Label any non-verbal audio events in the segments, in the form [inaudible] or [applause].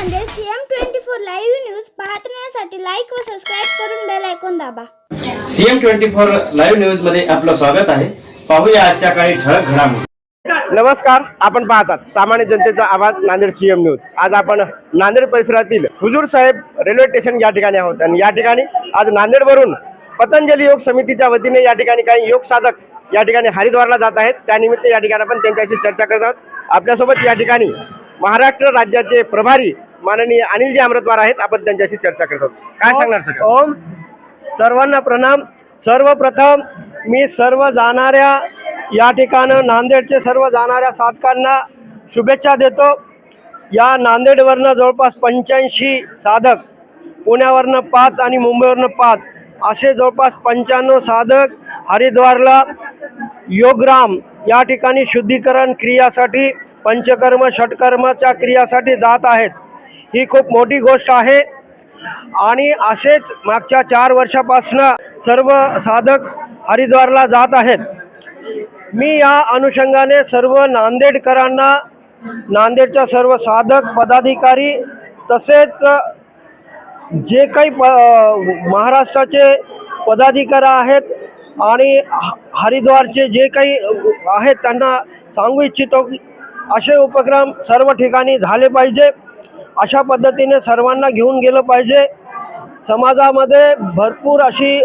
CM twenty four live news पाहण्यासाठी like व subscribe करून बेल ऐकून दाबा. सीएम ट्वेंटी फोर लाईव्ह न्यूजमध्ये आपलं स्वागत आहे. पाहूया आजच्या काही ठळक घडामोडी. नमस्कार आपण पाहतात सामान्य जनतेचा आवाज नांदेड सीएम न्यूज. आज आपण नांदेड परिसरातील हुजूर साहेब रेल्वे स्टेशन या ठिकाणी आहोत. आणि या ठिकाणी आज नांदेडवरून पतंजली योग समितीच्या वतीने या ठिकाणी काही योग साधक या ठिकाणी हरिद्वारला जात आहेत. त्यानिमित्त या ठिकाणी आपण त्यांच्याशी चर्चा करत आहोत. आपल्यासोबत या ठिकाणी महाराष्ट्र राज्याचे प्रभारी माननीय अनिलजी अमृतवार आहेत आपण त्यांच्याशी चर्चा करत आहोत. काय सांगणार सर ओम. सर्वांना प्रणाम. सर्वप्रथम मी सर्व जाणाऱ्या या ठिकाणं नांदेडचे सर्व जाणाऱ्या साधकांना शुभेच्छा देतो. या नांदेडवरनं जवळपास पंच्याऐंशी साधक पुण्यावरनं पाच आणि मुंबईवरनं पाच असे जवळपास पंच्याण्णव साधक हरिद्वारला योगराम या ठिकाणी शुद्धीकरण क्रियासाठी पंचकर्म षटकर्माच्या क्रियासाठी जात आहेत. ही खूप मोठी गोष्ट आहे. आणि असेच मागच्या चार वर्षापासनं सर्व साधक हरिद्वारला जात आहेत. मी या अनुषंगाने सर्व नांदेडकरांना नांदेडच्या सर्व साधक पदाधिकारी तसेच जे काही प महाराष्ट्राचे पदाधिकारी आहेत आणि ह- हरिद्वारचे जे काही आहेत त्यांना सांगू इच्छितो की असे उपक्रम सर्व ठिकाणी झाले पाहिजे. अशा पद्धतीने सर्वांना घेऊन गेलं पाहिजे. समाजामध्ये भरपूर अशी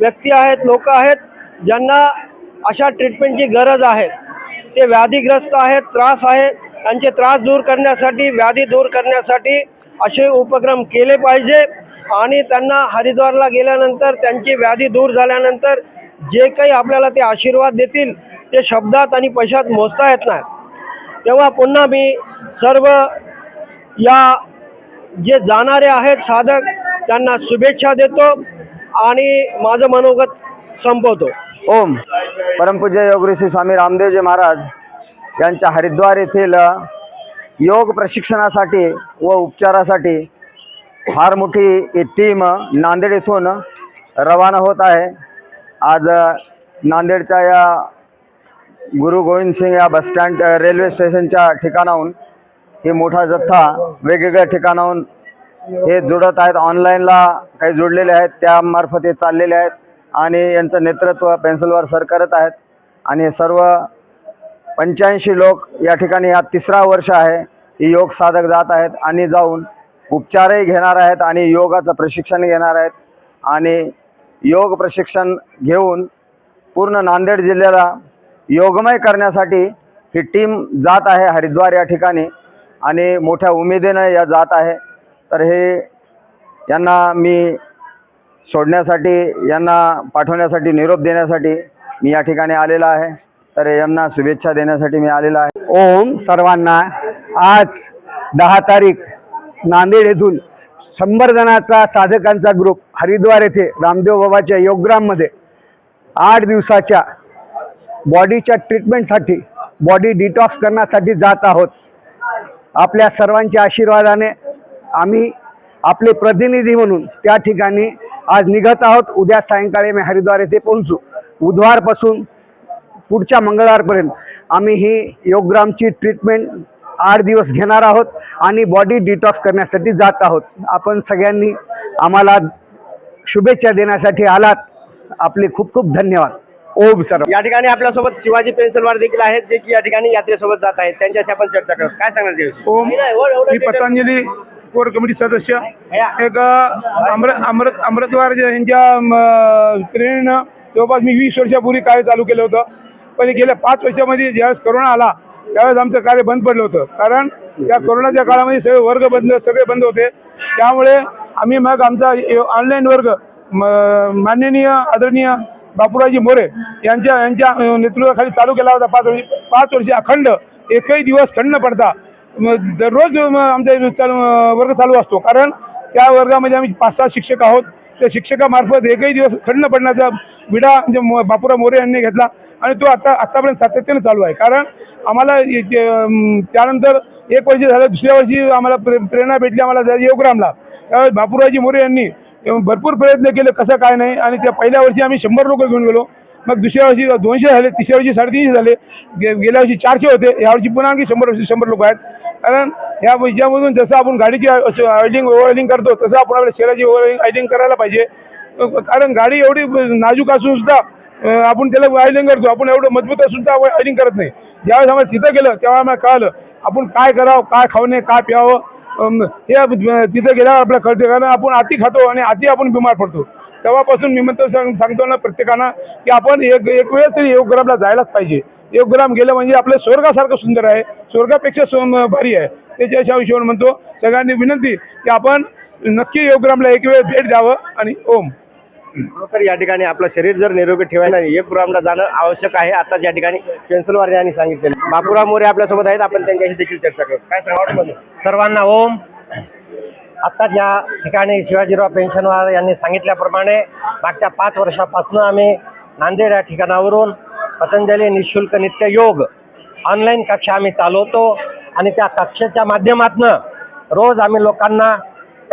व्यक्ती आहेत लोक आहेत ज्यांना अशा ट्रीटमेंटची गरज आहे. ते व्याधीग्रस्त आहेत त्रास आहे. त्यांचे त्रास दूर करण्यासाठी व्याधी दूर करण्यासाठी असे उपक्रम केले पाहिजे. आणि त्यांना हरिद्वारला गेल्यानंतर त्यांची व्याधी दूर झाल्यानंतर जे काही आपल्याला ते आशीर्वाद देतील ते शब्दात आणि पैशात मोजता येत नाही. तेव्हा पुन्हा मी सर्व या जे जाणारे आहेत साधक त्यांना शुभेच्छा देतो आणि माझं मनोगत संपवतो. ओम परमपूज्य योग ऋषी स्वामी रामदेवजी महाराज यांच्या हरिद्वार येथील योग प्रशिक्षणासाठी व उपचारासाठी फार मोठी टीम नांदेड येथून रवाना होत आहे. आज नांदेडच्या या गुरु गोविंद सिंग या बसस्टँड रेल्वे स्टेशनच्या ठिकाणाहून हे मोठा जथ्था वेगवेगळ्या ठिकाणाहून हे जुडत आहेत. ऑनलाईनला काही जुडलेले आहेत. त्यामार्फत हे चाललेले आहेत. आणि यांचं नेतृत्व पेन्सिलवर सर करत आहेत. आणि हे सर्व पंच्याऐंशी लोक या ठिकाणी हा तिसरा वर्ष आहे. ही योग साधक जात आहेत आणि जाऊन उपचारही घेणार आहेत आणि योगाचं प्रशिक्षण घेणार आहेत. आणि योग प्रशिक्षण घेऊन पूर्ण नांदेड जिल्ह्याला योगमय करण्यासाठी ही टीम जात आहे हरिद्वार या ठिकाणी. आणि मोठ्या उमेदीनं या जात आहे. तर हे यांना मी सोडण्यासाठी यांना पाठवण्यासाठी निरोप देण्यासाठी मी या ठिकाणी आलेला आहे. तर यांना शुभेच्छा देण्यासाठी मी आलेला आहे. ओम सर्वांना आज दहा तारीख नांदेड येथून शंभर जणांचा साधकांचा ग्रुप हरिद्वार येथे रामदेव बाबाच्या योगग्राममध्ये आठ दिवसाच्या बॉडीच्या ट्रीटमेंटसाठी बॉडी डिटॉक्स करण्यासाठी जात आहोत. आपल्या सर्वांच्या आशीर्वादाने आम्ही आपले प्रतिनिधी म्हणून त्या ठिकाणी आज निघत आहोत. उद्या सायंकाळी मी हरिद्वार येथे पोहोचू. बुधवारपासून पुढच्या मंगळवारपर्यंत आम्ही ही योगग्रामची ट्रीटमेंट आठ दिवस घेणार आहोत आणि बॉडी डिटॉक्स करण्यासाठी जात आहोत. आपण सगळ्यांनी आम्हाला शुभेच्छा देण्यासाठी आलात. आपले खूप खूप धन्यवाद. ओम सर या ठिकाणी आपल्यासोबत शिवाजी पेन्सिलवार देखील आहेत जे की या ठिकाणी यात्रेसोबत जात आहेत. त्यांच्याशी आपण चर्चा करू. काय सांगणार? ओम हो, मी पतंजली कोर कमिटी सदस्य. एक अमृत अमृत अमृतवार जे यांच्या प्रेरणेनं जवळपास मी वीस वर्षापूर्वी कार्य चालू केलं होतं. पण गेल्या पाच वर्षामध्ये ज्यावेळेस कोरोना आला त्यावेळेस आमचं कार्य बंद पडलं होतं. कारण या कोरोनाच्या काळामध्ये सगळे वर्ग बंद सगळे बंद होते. त्यामुळे आम्ही मग आमचा ऑनलाईन वर्ग म- माननीय आदरणीय बापूराजी मोरे यांच्या यांच्या नेतृत्वाखाली चालू केला होता पाच वर्षी पाच वर्षी अखंड. एकही दिवस खंड पडता. दररोज आमचा चालू वर्ग चालू असतो. कारण त्या वर्गामध्ये आम्ही पाच सहा शिक्षक आहोत. त्या शिक्षकामार्फत एकही दिवस खंड पडण्याचा विडा म्हणजे म- बापूराव मोरे यांनी घेतला आणि तो आता आतापर्यंत सातत्याने चालू आहे. कारण आम्हाला त्यानंतर एक वर्ष झालं दुसऱ्या वर्षी आम्हाला प्रे प्रेरणा भेटली आम्हाला योगरामला. त्यावेळेस बापूरावजी मोरे यांनी भरपूर प्रयत्न केले कसं काय नाही. आणि त्या पहिल्या वर्षी आम्ही शंभर लोक घेऊन गेलो. मग दुसऱ्या वर्षी दोनशे झाले तिसऱ्या वर्षी साडेतीनशे झाले. गे गेल्या वर्षी चारशे होते. यावर्षी पुन्हा आणखी शंभर वर्षी शंभर लोक आहेत. कारण ह्या विषयामधून जसं आपण गाडीची ऑइलिंग ओव्हरऑइलिंग करतो तसं आपण आपल्या शहराची ओव्हर ऑइलिंग करायला पाहिजे. कारण गाडी एवढी नाजूक असून सुद्धा आपण त्याला ऑइलिंग करतो. आपण एवढं मजबूत असून सुद्धा ऑइलिंग करत नाही. ज्यावेळेस आम्हाला तिथं गेलं तेव्हा आम्हाला कळलं आपण काय करावं काय खाऊ नये काय प्यावं हे तिथं गेल्यावर आपल्या कळते कारण आपण आती खातो आणि आती आपण बिमार पडतो. तेव्हापासून मी म्हणतो सांग सांगतो ना प्रत्येकानं की आपण एक एक वेळ तरी योगग्रामला जायलाच पाहिजे. योगग्राम गेलं म्हणजे आपलं स्वर्गासारखं सुंदर आहे. स्वर्गापेक्षा सो भारी आहे. त्याच्या हिशोबाने म्हणतो सगळ्यांनी विनंती की आपण नक्की योगग्रामला एक वेळ भेट द्यावं आणि ओम. हो खरोखर या ठिकाणी आपलं शरीर जर निरोगी ठेवायला एक प्रोग्रामला जाणं आवश्यक आहे. आता या ठिकाणी पेन्सिलवार यांनी सांगितलेलं बापूराव मोरे आपल्यासोबत आहेत. आपण त्यांच्याशी देखील चर्चा करू. काय सांगा सर्वांना ओम. आत्ताच या ठिकाणी शिवाजीराव पेन्शनवार यांनी सांगितल्याप्रमाणे मागच्या पाच वर्षापासून आम्ही नांदेड या ठिकाणावरून पतंजली निशुल्क नित्य योग ऑनलाईन कक्षा आम्ही चालवतो आणि त्या कक्षेच्या माध्यमातून रोज आम्ही लोकांना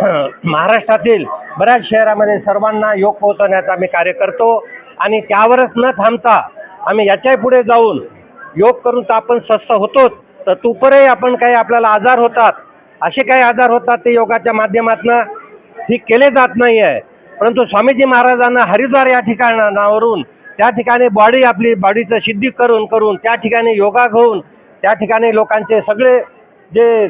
[clears throat] महाराष्ट्रातील बऱ्याच शहरामध्ये सर्वांना योग पोहोचवण्याचा आम्ही कार्य करतो आणि त्यावरच न थांबता आम्ही याच्याही पुढे जाऊन योग करून तर आपण स्वस्थ होतोच तर तुपरही आपण काही आपल्याला आजार होतात. असे काही आजार होतात ते योगाच्या माध्यमातून ठीक केले जात नाही आहे परंतु स्वामीजी महाराजांना हरिद्वार या ठिकाणावरून त्या ठिकाणी बॉडी आपली बॉडीचं सिद्धी करून करून त्या ठिकाणी योगा घेऊन त्या ठिकाणी लोकांचे सगळे जे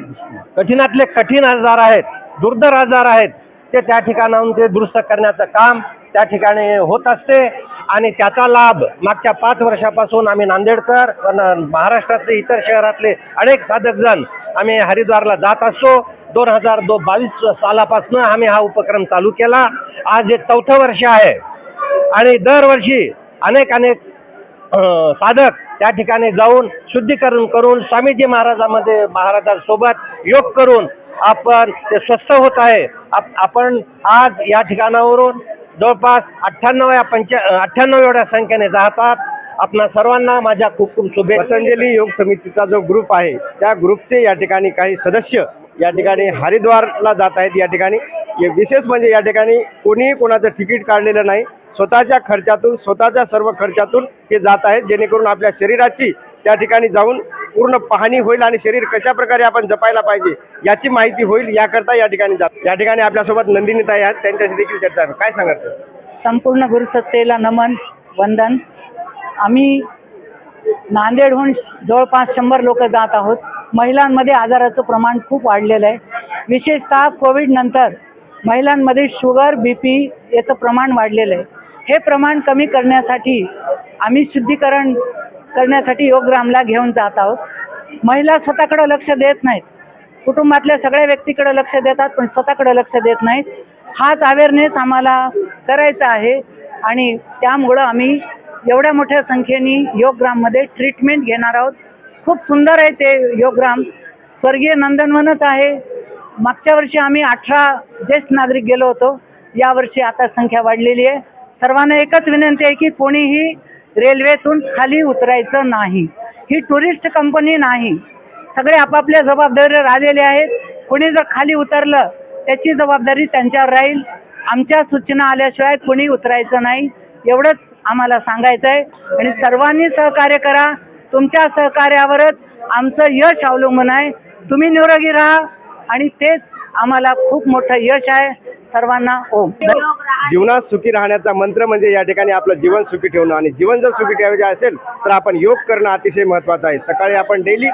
कठीणातले कठीण आजार आहेत दुर्धर आजार आहेत ते त्या ठिकाणाहून ते दुरुस्त करण्याचं काम त्या ठिकाणी होत असते. आणि त्याचा लाभ मागच्या पाच वर्षापासून आम्ही नांदेडकर पण महाराष्ट्रातले इतर शहरातले अनेक साधकजण आम्ही हरिद्वारला जात असतो. दोन हजार दो बावीस सालापासून आम्ही हा उपक्रम चालू केला. आज हे चौथं वर्ष आहे. आणि दरवर्षी अनेक अनेक साधक त्या ठिकाणी जाऊन शुद्धीकरण करून स्वामीजी महाराजामध्ये महाराजांसोबत योग करून आपण ते स्वस्त होत आहे आप आपण आज या ठिकाणावरून जवळपास अठ्ठ्याण्णव या पंच्या अठ्ठ्याण्णव एवढ्या संख्येने जातात. आपणा सर्वांना माझ्या खूप खूप शुभे पतंजली योग समितीचा जो ग्रुप आहे त्या ग्रुपचे या ठिकाणी काही सदस्य या ठिकाणी हरिद्वारला जात आहेत. या ठिकाणी विशेष म्हणजे या ठिकाणी कोणीही कोणाचं तिकीट काढलेलं नाही. स्वतःच्या खर्चातून स्वतःच्या सर्व खर्चातून हे जात आहेत. जेणेकरून आपल्या शरीराची त्या ठिकाणी जाऊन पूर्ण पाहणी होईल आणि शरीर कशा प्रकारे आपण जपायला पाहिजे याची माहिती होईल याकरता या ठिकाणी जात या ठिकाणी आपल्यासोबत नंदिनीताई आहेत. त्यांच्याशी देखील चर्चा काय सांगत संपूर्ण गुरुसत्तेला नमन वंदन. आम्ही नांदेडहून जवळपास शंभर लोक जात आहोत. महिलांमध्ये आजाराचं प्रमाण खूप वाढलेलं आहे. विशेषतः कोविडनंतर महिलांमध्ये शुगर बी पी याचं प्रमाण वाढलेलं आहे. हे प्रमाण कमी करण्यासाठी आम्ही शुद्धीकरण करण्यासाठी योगग्रामला घेऊन जात आहोत. महिला स्वतःकडे लक्ष देत नाहीत. कुटुंबातल्या सगळ्या व्यक्तीकडे लक्ष देतात पण स्वतःकडे लक्ष देत नाहीत. हाच अवेअरनेस आम्हाला करायचा आहे आणि त्यामुळं आम्ही एवढ्या मोठ्या संख्येने योगग्राममध्ये ट्रीटमेंट घेणार आहोत. खूप सुंदर आहे ते योगग्राम स्वर्गीय नंदनवनच आहे. मागच्या वर्षी आम्ही अठरा ज्येष्ठ नागरिक गेलो होतो. यावर्षी आता संख्या वाढलेली आहे. सर्वांना एकच विनंती आहे की कोणीही रेल्वेतून खाली उतरायचं नाही. ही टुरिस्ट कंपनी नाही. सगळे आपापल्या जबाबदारीवर आलेले आहेत. कोणी जर खाली उतरलं त्याची जबाबदारी त्यांच्यावर राहील. आमच्या सूचना आल्याशिवाय कोणी उतरायचं नाही. एवढंच आम्हाला सांगायचं आहे. आणि सर्वांनी सहकार्य करा. तुमच्या सहकार्यावरच आमचं यश अवलंबून आहे. तुम्ही निरोगी राहा. आणि तेच आम्हाला खूप मोठं यश आहे. सर्वांना ओम. जीवनात सुखी राहण्याचा मंत्र म्हणजे या ठिकाणी आपलं जीवन सुखी ठेवणं. आणि जीवन जर सुखी ठेवायचे असेल तर आपण योग करणं अतिशय महत्त्वाचं आहे. सकाळी आपण डेली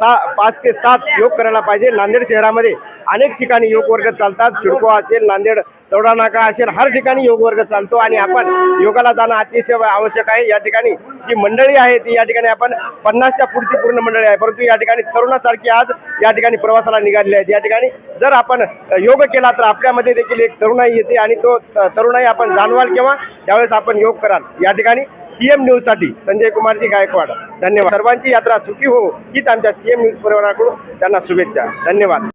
सा पाच ते सात योग करायला पाहिजे. नांदेड शहरामध्ये अनेक ठिकाणी योग वर्ग चालतात. शिडको असेल नांदेड तवडा नाका असेल हर ठिकाणी योग वर्ग चालतो आणि आपण योगाला जाणं अतिशय आवश्यक आहे. या ठिकाणी जी मंडळी आहे ती या ठिकाणी आपण पन्नासच्या पुढची पूर्ण मंडळी आहे. परंतु या ठिकाणी तरुणासारखी आज या ठिकाणी प्रवासाला निघालेली आहेत. या ठिकाणी जर आपण योग केला तर आपल्यामध्ये देखील एक तरुणाई येते आणि तो तरुणाई आपण जाणवाल किंवा त्यावेळेस आपण योग कराल. या ठिकाणी सीएम न्यूजसाठी संजय कुमारजी गायकवाड. धन्यवाद. सर्वांची यात्रा सुखी हो हीच आमच्या सीएम न्यूज परिवाराकडून त्यांना शुभेच्छा. धन्यवाद.